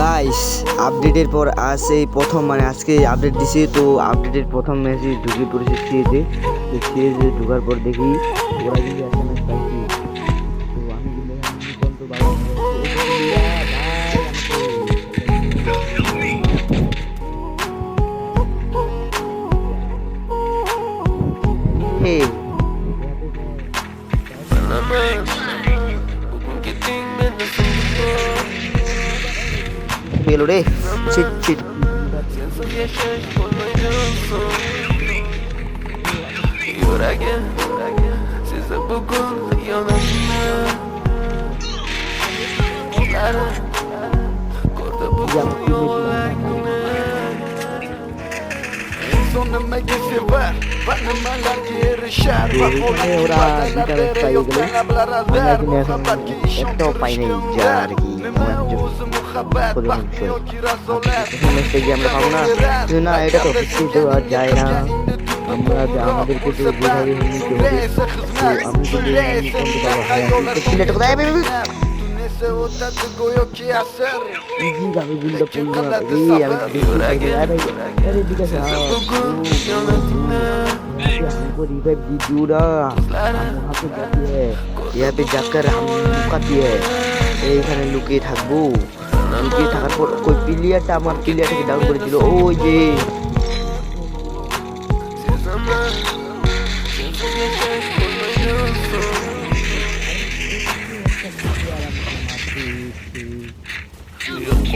Guys আপডেটের পর আজ এই প্রথম মানে আজকে আপডেট দিছি, তো আপডেটের প্রথম ম্যাচে ঢুকে পড়েছে সিএজে তো সিএজে ঢোকার পর দেখি ওরা যদি আসে match fail udah deh. Cit Yuragim, ছিট ছিট ওরা দুটা ম্যাচ পাই গেল আমরা কিন্তু এখন একটাও পাই নাই যা আর কি আমার ম্যাচটা গিয়ে আমরা পাবো না কিন্তু না এটা তো তো আর যায় না আমরা যে আমাদেরকে তো যেভাবে নিতে হবে আমি হ্যাঁ সিলেট কোথায় এই, এই, এই, ইজি যাবে গুলটা পড়লো না এই আমি দেখতে পাই না। আরে আরে ঠিক আছে হ্যাঁ हमको रिवाइव दी दूरा हम वहाँ पे जाती है यहाँ पे जाकर हम লুকাতি है এইখানে লুকিয়ে থাকবো লুকিয়ে থাকার পর ওই প্লেয়ারটা আমার প্লেয়ারটাকে ডাউন করে দিল ওই যে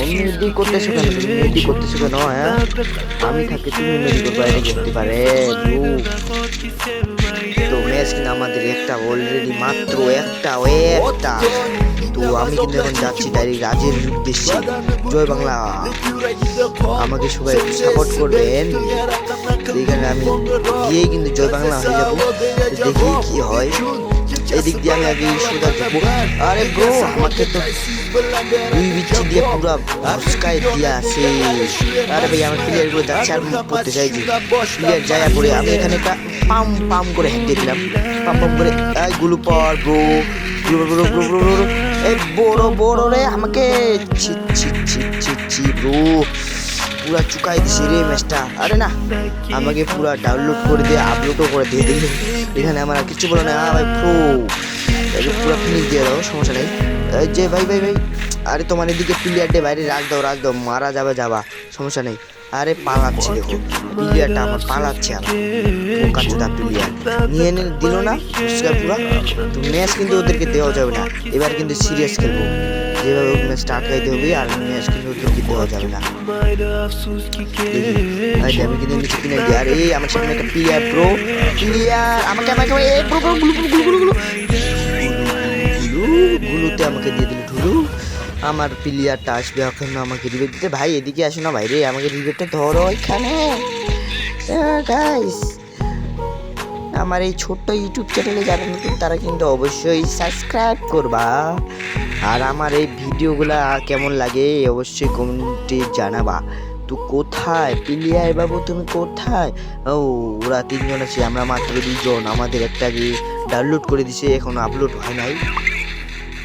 মেহেদি করতেছো কেন তুমি মেহেদি করতেছো কেন হ্যাঁ আমি থাকি তুমি করবা এটা করতে পারে। তো ম্যাচ কিন্তু আমাদের একটা অলরেডি মাত্র একটা একটা তো আমি কিন্তু এখন যাচ্ছি ডাইরেক্ট রাজের উদ্দেশ্যে জয় বাংলা আমাকে সবাই সাপোর্ট করবেন তো এখানে আমি গিয়েই কিন্তু জয় বাংলা হয়ে যাব দেখি কি হয় এদিক দিয়ে আমি আগে সোজা যাব আরে ব্রো আমাকে তো দুই বিচ্ছি দিয়ে পুরো ভস্কায় দিয়ে আছে। আরে ভাই, আমার প্লেয়ারগুলো যাচ্ছে আর মুখ করতে চাইছি প্লেয়ার যায় পরে আমি এখানে একটা পাম পাম করে হেঁটে দিলাম। পাম পাম করে, এই গুলু পর bro bro bro bro bro bro এই বড় বড় রে, আমাকে ছি ছি ছি ছি ছি ব্রো পুরা চুকাই দিছে রে ম্যাচটা আরে না আমাকে পুরা ডাউনলোড করে দিয়ে আপলোডও করে দিয়ে দিল এখানে আমার আর কিছু বলে না ভাই প্রো পুরো ফিনিশ দিয়ে দাও সমস্যা নেই যে ভাই ভাই ভাই আরে তোমার এদিকে প্লেয়ার ডে বাইরে রাখ দাও রাখ দাও মারা যাবে যাবা সমস্যা নেই আরে পালাচ্ছে দেখো প্লেয়ারটা আমার পালাচ্ছে আমার কাচুদা প্লেয়ার নিয়ে এনে দিল না পুরো তো ম্যাচ কিন্তু ওদেরকে দেওয়া যাবে না এবার কিন্তু সিরিয়াস খেলব যেভাবে ম্যাচটা আটকাইতে হবে আর ম্যাচ কিন্তু ওদেরকে দেওয়া যাবে না। ভাই আমি কিন্তু নিচে কিনে দিই আর এই আমার সামনে একটা প্লেয়ার প্রো প্লেয়ার আমাকে আমাকে এই প্রো প্রো গুলু গুলু গুলু গুলু গুলু গুলুতে আমাকে দিয়ে দিল ঢুলু। আমার প্লেয়ারটা আসবে এখন আমাকে রিবেট দিতে। ভাই এদিকে আসো না ভাই রে আমাকে রিবেটটা ধরো এখানে গাইস আমার এই ছোট্ট ইউটিউব চ্যানেলে যারা নতুন, তারা কিন্তু অবশ্যই সাবস্ক্রাইব করবা। আর আমার এই ভিডিওগুলো কেমন লাগে অবশ্যই কমেন্টে জানাবা। তো কোথায়? প্লেয়ার বাবু, তুমি কোথায়? ও, ওরা তিনজন আছে, আমরা মাত্র দুজন আমাদের একটা যে ডাউনলোড করে দিছে, এখন আপলোড হয় নাই।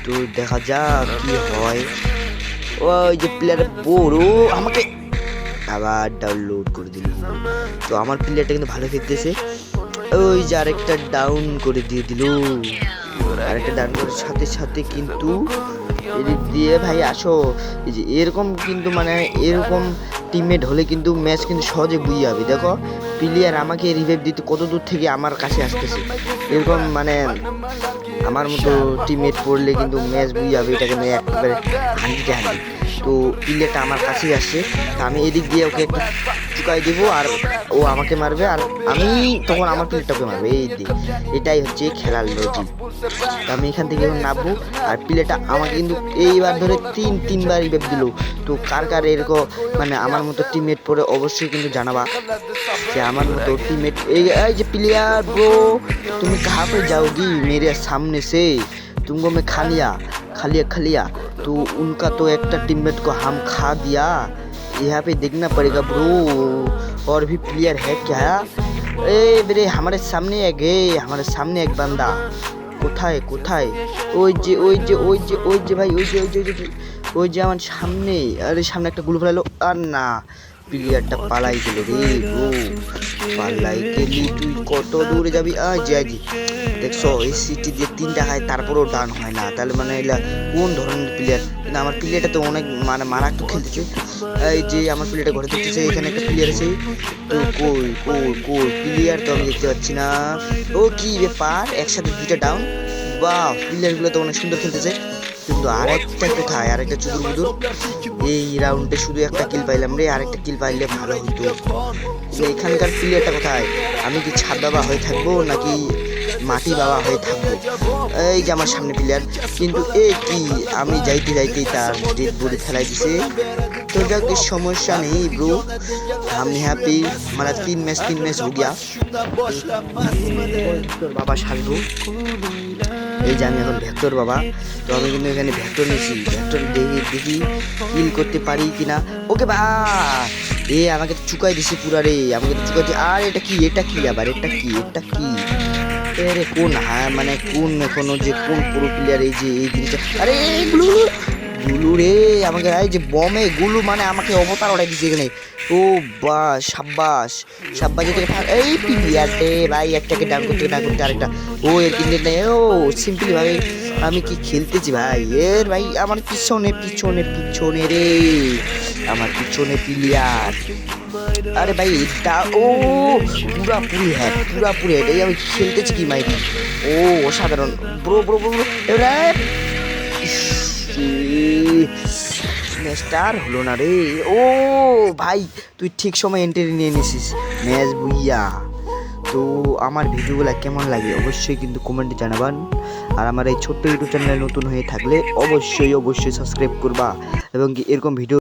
তো দেখা যাক কি হয়। ওই যে প্লেয়ার বড় আমাকে আবার ডাউনলোড করে দিল। তো আমার প্লেয়ারটা কিন্তু ভালো খেলতেছে। ওই যে আরেকটা ডাউন করে দিয়ে দিল। আরেকটা ডাউন করার সাথে সাথে কিন্তু এদিক দিয়ে ভাই আসো। এই যে এরকম কিন্তু মানে এরকম টিমমেট হলে কিন্তু ম্যাচ কিন্তু সহজে বুঝে যাবে। দেখো প্লেয়ার আমাকে রিভাইভ দিতে কত দূর থেকে আমার কাছে আসতেছে। এরকম মানে আমার মতো টিমমেট পড়লে কিন্তু ম্যাচ বুঝে যাবে। এটাকে একেবারে হান্ডিতে হান্ডি তো প্লেয়ারটা আমার কাছেই আসছে তা আমি এদিক দিয়ে ওকে একটা চুকাই দেবো আর ও আমাকে মারবে আর আমি তখন আমার প্লেয়ারটাকে মারবে এই দিক এটাই হচ্ছে খেলার লজিক তো আমি এখান থেকে এখন নামবো আর প্লেয়ারটা আমাকে কিন্তু এইবার ধরে তিন তিনবার রিভাইভ দিল তো কার কার এরকম মানে আমার মতো টিমমেট পরে অবশ্যই কিন্তু জানাবা যে আমার মতো टीममेट এই এই যে प्लेयर ब्रो तुम कहाँ पे जाओगी मेरे सामने से तुमको मैं खा लिया खा लिया खा लिया तो उनका तो एक टीममेट को हम खा दिया यहाँ पे देखना पड़ेगा ब्रो और भी प्लेयर है क्या ए मेरे हमारे सामने एक है हमारे सामने एक बंदा কোথায় কোথায় ওই যে ওই যে ওই যে ওই যে ভাই ওই যে ওই যে ওই যে ওই যে আমার সামনে আরে সামনে একটা গুলো ফেলালো আর না প্লেয়ারটা পালাই গেল রে ব্রো গেলি তুই কত দূরে যাবি? আজ আজ দেখছ, এই সিটি দিয়ে তিনটা খায় তারপরেও ডান হয় না। তাহলে মানে এলা, কোন ধরনের প্লেয়ার কিন্তু আমার প্লেয়ারটা তো অনেক মানে মারাত্মক খেলতেছে। এই যে আমার প্লেয়ারটা ঘরে দেখতেছে এখানে একটা প্লেয়ার আছে। তো কই কই কই প্লেয়ার তো আমি দেখতে পাচ্ছি না। ও কি ব্যাপার? একসাথে দুইটা ডাউন বাহ প্লেয়ারগুলো তো অনেক সুন্দর খেলতেছে। কিন্তু আরেকটা কোথায় আরেকটা চুদুর বুদুর এই রাউন্ডে শুধু একটা কিল পাইলাম রে আরেকটা কিল পাইলে ভালো হতো তো এখানকার প্লেয়ারটা কোথায় আমি কি ছাদ বাবা হয়ে থাকবো নাকি মাটি বাবা হয়ে থাকবো এই যে আমার সামনে প্লেয়ার কিন্তু এ কি আমি যাইতে যাইতেই তার ডেড বডি ফেলাই দিছে तो जा कोई समस्या नहीं ब्रो हम यहाँ पे हमारा तीन मैच तीन मैच हो गया তোর বাবা সাজবো এই যে আমি এখন ভেক্টর, বাবা। তো আমি কিন্তু এখানে ভেক্টর নিয়েছি। ভেক্টর দেখি দেখি কিল করতে পারি কিনা। ওকে, বা। এ আমাকে তো চুকাই দিছে পুরা রে। আমাকে তো চুকাই আর এটা কি? এটা কি আবার? এটা কি? এটা কি? আরে, কোন হ্যাঁ মানে কোন এখনও যে কোন পুরো প্লেয়ার এই যে এই জিনিসটা? আরে গুলু গুলু রে। আমাকে, এই যে বমে গুলু মানে আমাকে অবতার ওটাই দিচ্ছে এখানে। ও বা, সাব্বাস। সাব্বাস থেকে এই প্লেয়ার রে ভাই একটাকে ডান করতে ডান করতে আরেকটা। ও, এর তিনটে নেই ও সিম্পলি ভাই আমি কি খেলতেছি ভাই? এর ভাই, আমার পিছনে পিছনে পিছনে রে। আমার পিছনে প্লেয়ার। আরে ভাই, এটা ও, পুরাপুরি হ্যাঁ পুরাপুরি হ্যাঁ এই আমি খেলতেছি কি মাইরি? ও, অসাধারণ। ব্রো ব্রো ব্রো এবারে ম্যাচটা আর হলো না রে। ও ভাই, তুই ঠিক সময় এন্ট্রি নিয়ে নিছিস। Match booyah. তো আমার ভিডিওগুলো কেমন লাগে অবশ্যই কিন্তু কমেন্টে জানাবেন। আর আমার এই ছোট্ট ইউটিউব চ্যানেল নতুন হয়ে থাকলে অবশ্যই অবশ্যই সাবস্ক্রাইব করবা। এবং এরকম ভিডিও